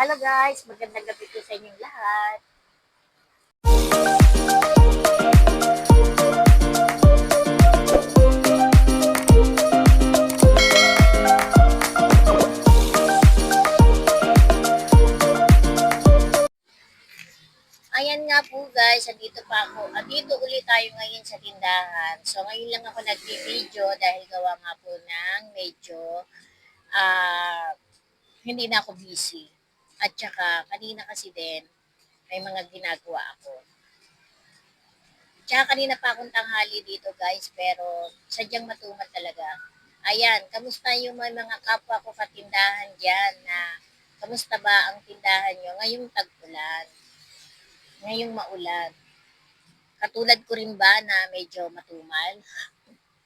Hello guys, magandang gabi po sa inyong lahat. Ayan nga po guys, andito pa ako. Andito ulit tayo ngayon sa tindahan. So ngayon lang ako nagbi-video dahil gawa nga po ng medyo ah hindi na ako busy. At saka kanina kasi din may mga ginagawa ako. Tsaka kanina pa akong tanghali dito guys pero sadyang matumat talaga. Ayan, kamusta yung mga, kapwa ko katindahan dyan na kamusta ba ang tindahan nyo ngayong tag-ulan? ngayong maulan. Katulad ko rin ba na medyo matumal?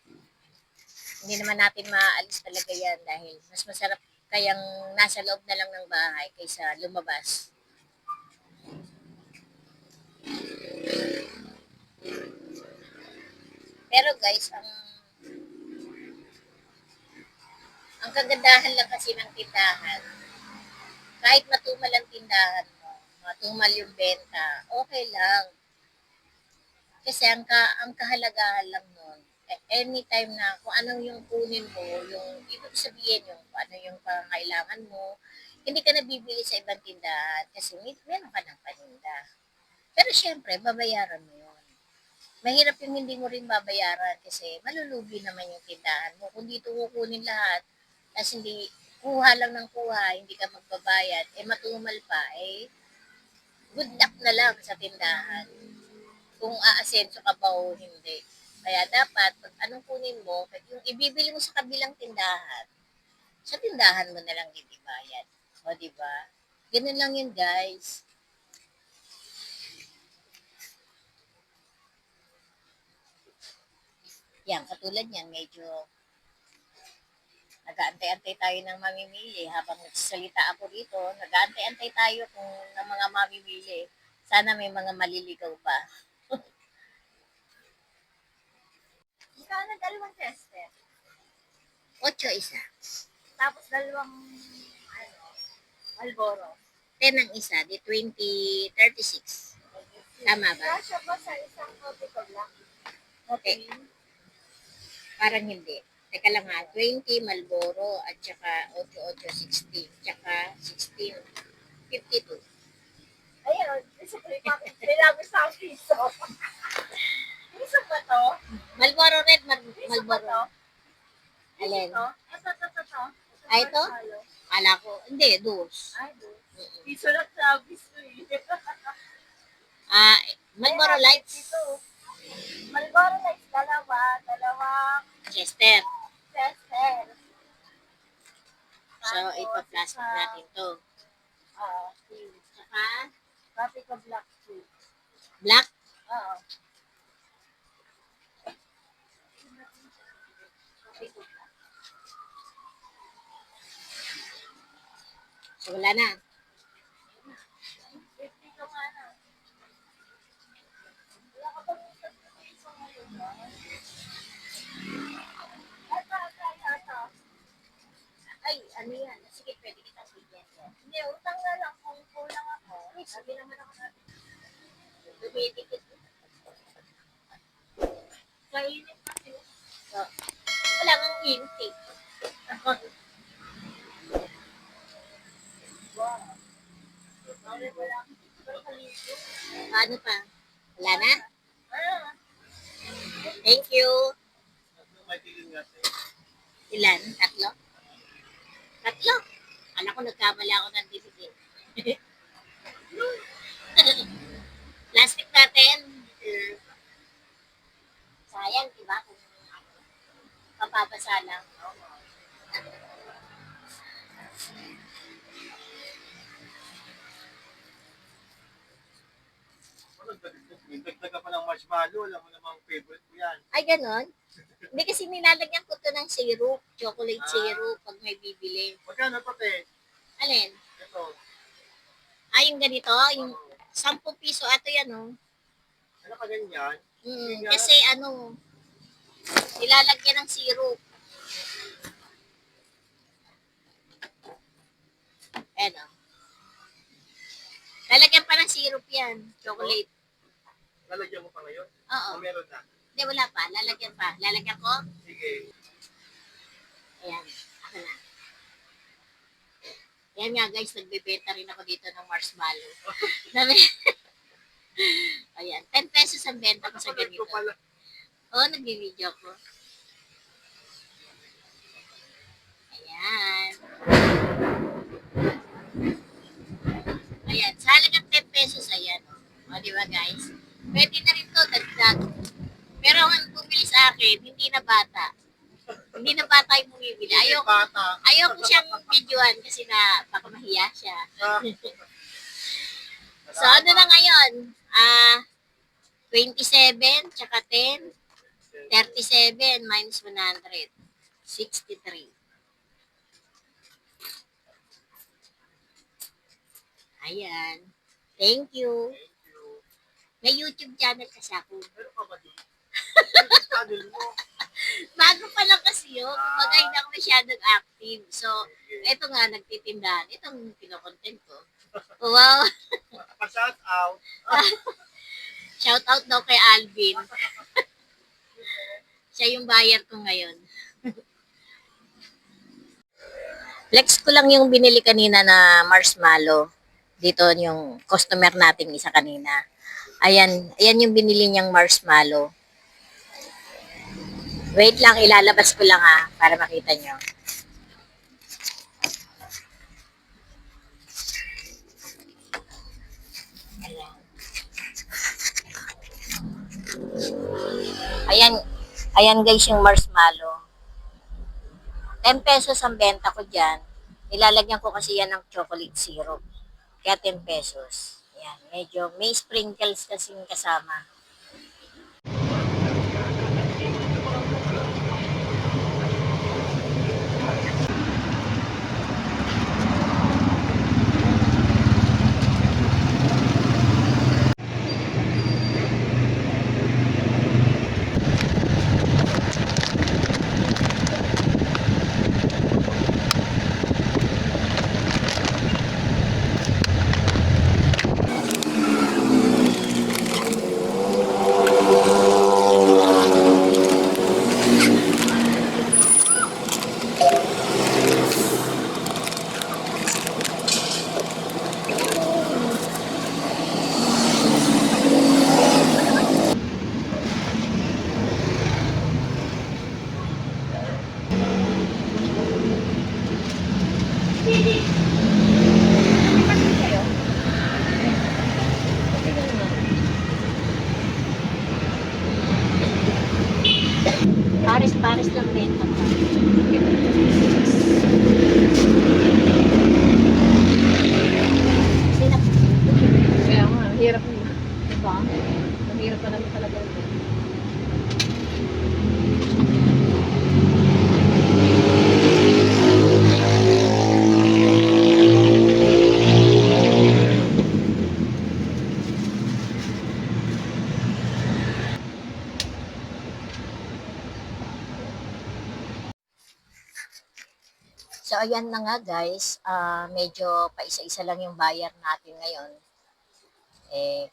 Hindi naman natin maaalis talaga yan dahil mas masarap kayang nasa loob na lang ng bahay kaysa lumabas. Pero guys, ang ang kagandahan lang kasi ng tindahan, kahit matumal ang tindahan mo, matumal yung benta, okay lang. Kasi ang, ka, ang kahalagahan lang anytime na kung anong yung kunin mo, yung ibig sabihin yung kung ano yung pangailangan mo, hindi ka nabibili sa ibang tindahan kasi may, meron ka ng paninda. Pero syempre, babayaran mo yun. Mahirap yung hindi mo rin babayaran kasi malulugi naman yung tindahan mo. Kung dito kukunin lahat, kasi hindi, kuha lang ng kuha, hindi ka magbabayad, eh matumal pa, eh good luck na lang sa tindahan. Kung aasenso ka ba o hindi. Kaya dapat, pag anong kunin mo, yung ibibili mo sa kabilang tindahan, sa tindahan mo na lang idibayad. O, di ba? Ganun lang yun, guys. Yan, katulad yan, medyo nag-aantay-antay tayo ng mamimili habang nagsasalita ako dito, nag-aantay-antay tayo kung ng mga mamimili. Sana may mga maliligaw pa. Magkano dalawang tester? Ocho isa. Tapos dalawang, ano, Malboro. Ten ang isa, di 20, 36. Tama ba? Kasya ba sa isang kopi ko lang? Okay. Parang hindi. Teka lang ha, 20 Malboro at saka 8860, tsaka 16, 52. Ayun, isa ko yung nilabas sa piso. Piso ba to? Malboro red, Mal? Malboro. Alin? Ito? Ito, ito, ito. Ah, ito? Kala ko, hindi, dos. Ay, do. Mm-mm. Piso lang sa piso eh. Ah, Malboro Lights, Ito. Malboro Lights, dalawa, dalawang Chester. tester. So, ipa-plastic sa, natin to. ah, Tsaka, Coffee ko black tea. black, Oo. So wala na. Paano pa? Wala na? Thank you. Ilan? Tatlo? Tatlo? Alam ko nagkamali ako ng dividend. Plastic natin. Sayang, di ba? Kung papabasa lang. Pa ng marshmallow, alam mo namang favorite ko yan. Ay, ganon? Hindi kasi nilalagyan ko to ng syrup, chocolate Ah. syrup, pag may bibili. Magkano pati? Alin? Ito. Ay, yung ganito, yung 10 piso, ato yan, oh. Ano ka ganyan? Mm, kasi ano, nilalagyan ng syrup. Ayan, oh. syrup yan. Chocolate. Lalagyan mo pa ngayon? Oo. O meron na? Hindi, wala pa. Lalagyan pa. Lalagyan ko. Sige. Ayan. Ako na. Ayan nga guys, nagbebenta rin ako dito ng marshmallow. Ayan. 10 pesos ang benta ko sa ganito. Oo, nagbi-video ko. Ayan. Ayan. Sa halagang 10 pesos, ayan. O, di ba guys? Pwede na rin to, dagdag. Pero ang bumili sa akin, hindi na bata. Hindi na bata yung bumibili. Ayaw, Bata. ayaw ko siyang videoan kasi na baka mahiya siya. Ah. So, ano na ngayon? Ah, 27, tsaka 10, 37 minus 100. 63. Ayan. Thank you. May YouTube channel kasi ako. Meron ka ba doon? Channel mo. Bago pa lang kasi yun. Kumbaga hindi ako masyadong active. So, eto nga, nagtitindahan. Itong kinokontent ko. Wow. Pa-shout out. Shout out daw kay Alvin. Siya yung buyer ko ngayon. Flex ko lang yung binili kanina na marshmallow. Dito yung customer nating isa kanina. Ayan, ayan yung binili niyang marshmallow. Wait lang, ilalabas ko lang ha, para makita nyo. Ayan. Ayan, ayan guys yung marshmallow. 10 pesos ang benta ko dyan. Nilalagyan ko kasi yan ng chocolate syrup. Kaya 10 pesos. Ayan, medyo may sprinkles kasing kasama. Pares-pares lang. Sina Kaya nga, hirap mo. Diba? Ang hirap pa naman talaga. So, ayan na nga guys. Ah, medyo paisa-isa lang yung buyer natin ngayon. Eh,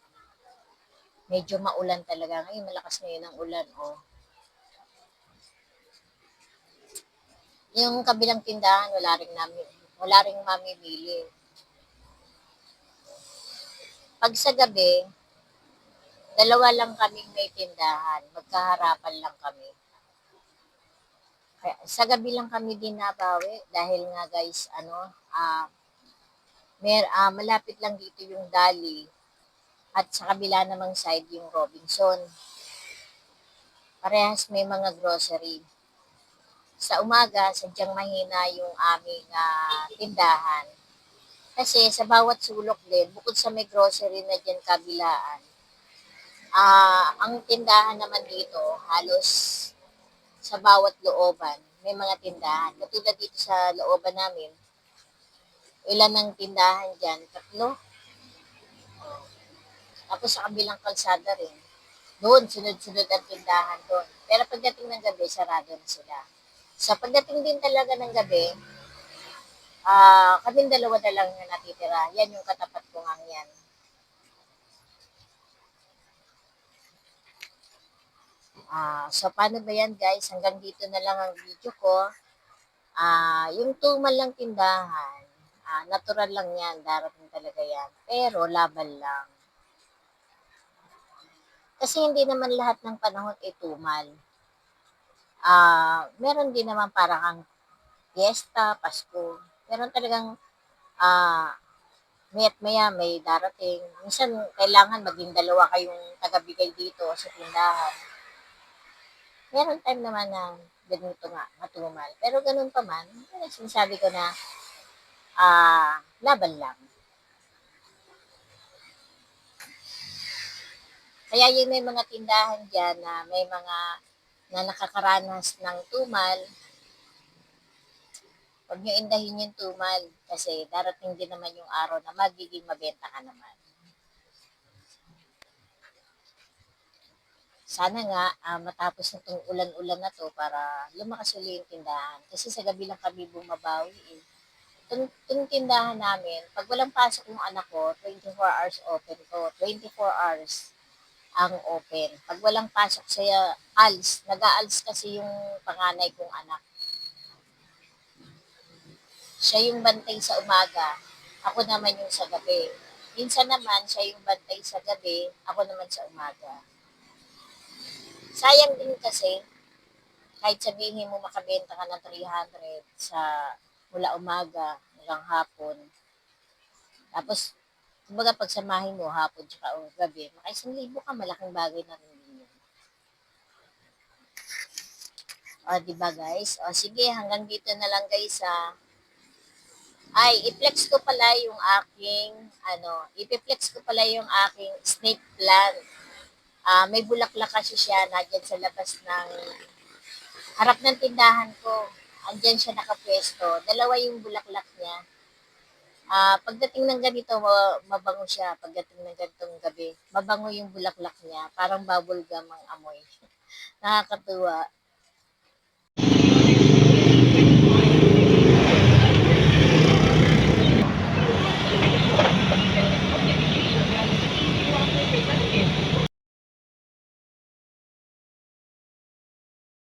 medyo maulan talaga. Ngayon, malakas ngayon ang ulan. Oh. Yung kabilang tindahan, wala rin namin, wala rin mamimili. Pag sa gabi, dalawa lang kaming may tindahan. Magkaharapan lang kami. Kaya, sa gabi lang kami din nabawi dahil nga guys, ano, ah mer ah, malapit lang dito yung Dali at sa kabila namang side yung Robinson. Parehas may mga grocery. Sa umaga, sadyang mahina yung aming ah, tindahan. Kasi sa bawat sulok din, bukod sa may grocery na dyan kabilaan, ah ang tindahan naman dito, halos sa bawat looban, may mga tindahan. Katulad dito sa looban namin, ilan ang tindahan dyan? Tatlo. Tapos sa kabilang kalsada rin. Doon, sunod-sunod ang tindahan doon. Pero pagdating ng gabi, sarado na sila. Sa pagdating din talaga ng gabi, ah kaming dalawa na lang yung natitira. Yan yung katapat ko nga yan. Ah, so paano ba yan guys? Hanggang dito na lang ang video ko. Ah, yung tumal lang tindahan, ah, natural lang yan, darating talaga yan. Pero laban lang. Kasi hindi naman lahat ng panahon ay tumal. Ah, meron din naman para kang fiesta, Pasko. Meron talagang ah mayat maya may darating. Minsan kailangan maging dalawa kayong tagabigay dito sa tindahan. Meron time naman na ganito nga, matumal. Pero ganun pa man, eh, sinasabi ko na ah laban lang. Kaya yung may mga tindahan dyan na may mga na nakakaranas ng tumal, huwag nyo indahin yung tumal kasi darating din naman yung araw na magiging mabenta ka naman. Sana nga ah, matapos na itong ulan-ulan na to para lumakas ulit yung tindahan. Kasi sa gabi lang kami bumabawi eh. Itong, itong tindahan namin, pag walang pasok yung anak ko, 24 hours open ko. 24 hours ang open. Pag walang pasok sa ALS, nag-ALS kasi yung panganay kong anak. Siya yung bantay sa umaga, ako naman yung sa gabi. Minsan naman, siya yung bantay sa gabi, ako naman sa umaga. Sayang din kasi, kahit sabihin mo makabenta ka ng 300 sa mula umaga hanggang hapon. Tapos, kumbaga pagsamahin mo hapon tsaka o gabi, maka isang libo ka, malaking bagay na rin yun. O, diba guys? O, sige, hanggang dito na lang guys ha. Ay, i-flex ko pala yung aking, ano, i-flex ko pala yung aking snake plant. Ah, may bulaklak kasi siya na dyan sa labas ng harap ng tindahan ko. Andyan siya nakapwesto. Dalawa yung bulaklak niya. Ah, pagdating ng ganito, ma- mabango siya. Pagdating ng ganitong gabi, mabango yung bulaklak niya. Parang bubble gum ang amoy. Nakakatuwa.